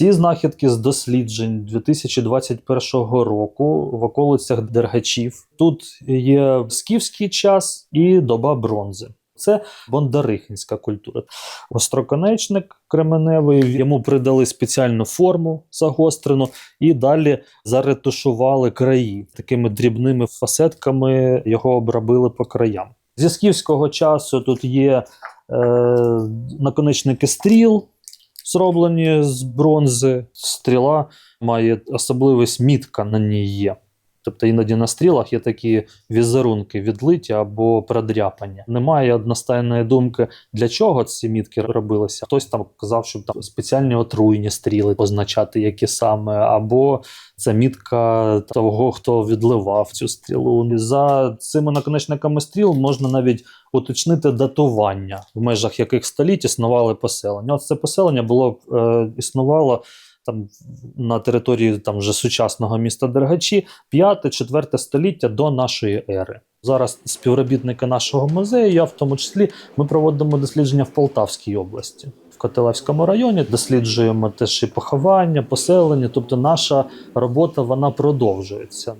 Ці знахідки з досліджень 2021 року в околицях Дергачів. Тут є скіфський час і доба бронзи. Це бондарихинська культура. Остроконечник кременевий, йому придали спеціальну форму загострену і далі заретушували краї. Такими дрібними фасетками його обробили по краям. Зі скіфського часу тут є е, наконечники стріл, зроблені з бронзи. Стріла має особливість мітка на ній є. Тобто іноді на стрілах є такі візерунки відлиті або продряпані. Немає одностайної думки, для чого ці мітки робилися. Хтось там казав, щоб там спеціальні отруйні стріли позначати, які саме, або це мітка того, хто відливав цю стрілу. За цими наконечниками стріл можна навіть уточнити датування, в межах яких століть існували поселення. От це поселення було е, існувало там на території там вже сучасного міста Дергачі 5-4 століття до нашої ери. Зараз співробітники нашого музею, я в тому числі, ми проводимо дослідження в Полтавській області. В Котелевському районі досліджуємо теж і поховання, поселення. Тобто наша робота вона продовжується.